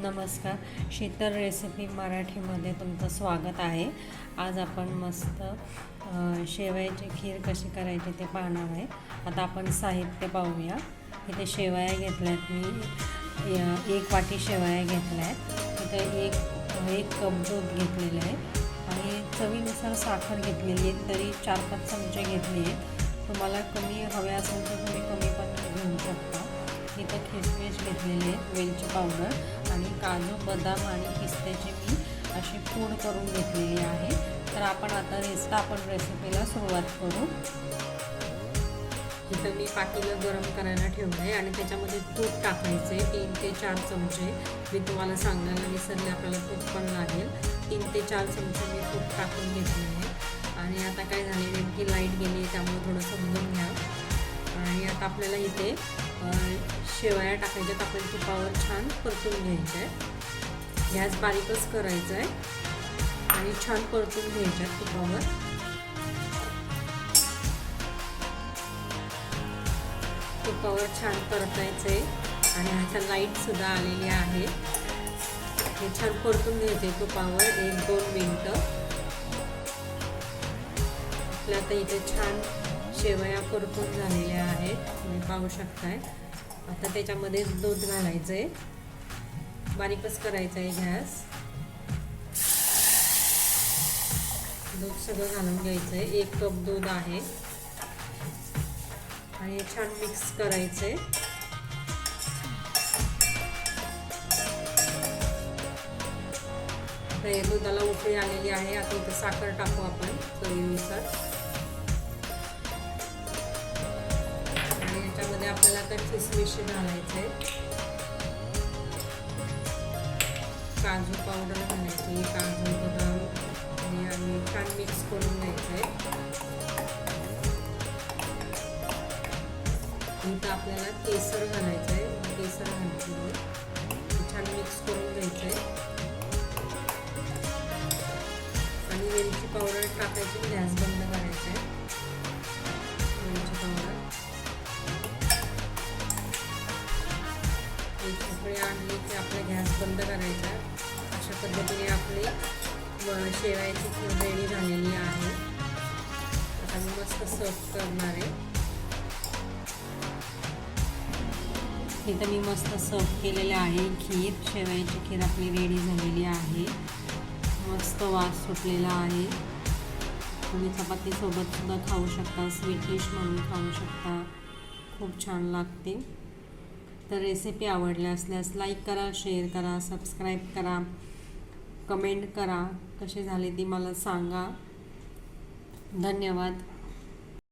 नमस्कार. शीतल रेसिपी मराठीमध्ये तुमचं स्वागत आहे. आज आपण मस्त शेवयाची खीर कशी करायची ते पाहणार आहे. आता आपण साहित्य पाहूया. इथे शेवया घेतल्यात मी. एक वाटी शेवया घेतल्या आहेत इथे एक एक कप दूध घेतलेलं आहे. आणि चवीनुसार साखर घेतलेली आहे. तरी चार पाच चमचे घेतले आहेत तुम्हाला कमी हवे असेल तर तुम्ही कमी पण घेऊ शकता. इथं खिसमिस घेतलेले आहेत वेलची पावडर. आणि काजू बदाम आणि पिस्त्याची मी अशी पूड करून घेतलेली आहे. तर आपण आता रेस्ट आपण रेसिपीला सुरुवात करू. इथं मी पातेलं गरम करायला ठेवलं आहे आणि त्याच्यामध्ये तूप टाकायचं आहे तीन ते चार चमचे. मी तुम्हाला सांगायला विसरले आपल्याला तूप पण लागेल. तीन ते चार चमचे मी तूप टाकून घेतले आहे आणि आता काय झाले नेमकी लाइट गेली त्यामुळे थोडं समजून घ्या. आणि आता आपल्याला इथे शेवया टाकायच्या आपण तुपावर छान परतून घ्यायचं आहे गॅस बारीकच करायचा आहे. आणि छान परतून घ्यायच्या तुपावर. तुपावर छान परतायचं. आहे आणि आता लाईटसुद्धा आलेली आहे. हे छान परतून घ्यायचे तुपावर एक दोन मिनटं. आपल्या आता इथे छान शेवया करपून झालेल्या आहेत तुम्ही पाहू शकताय. आता त्याच्यामध्ये दूध घालायचं आहे बारीकच करायचं आहे गॅस? दूध सगळं घालून घ्यायचं आहे एक कप दूध आहे. आणि छान मिक्स करायचं आहे दुधाला उकळी आलेली आहे. आता इथं साखर टाकू आपण चवीनुसार. आणि आपल्याला आता किसमिश घालायचे काजू पावडर घालायची काजू बदाम आणि आम्ही छान मिक्स करून घ्यायचं आहे इथं आपल्याला केसर घालायचं आहे केसर घालायचं छान मिक्स करून घ्यायचं आहे आणि वेलची पावडर टाकायची गॅस बंद करायचं आहे एक आणली की आपला गॅस बंद करायचा. अशा पद्धतीने आपली शेवायची शेवयाची खीर रेडी झालेली आहे. आता मी मस्त सर्व करणार आहे. इथं मी मस्त सर्व केलेले आहे खीर. शेवयाची खीर आपली रेडी झालेली आहे. मस्त वास सुटलेला आहे. तुम्ही चपातीसोबत सुद्धा खाऊ शकता स्वीट डिश म्हणून खाऊ शकता. खूप छान लागते. तर रेसिपी आवडल्या असल्यास लाईक करा शेअर करा सबस्क्राईब करा कमेंट करा. कसे झाले ती मला सांगा. धन्यवाद.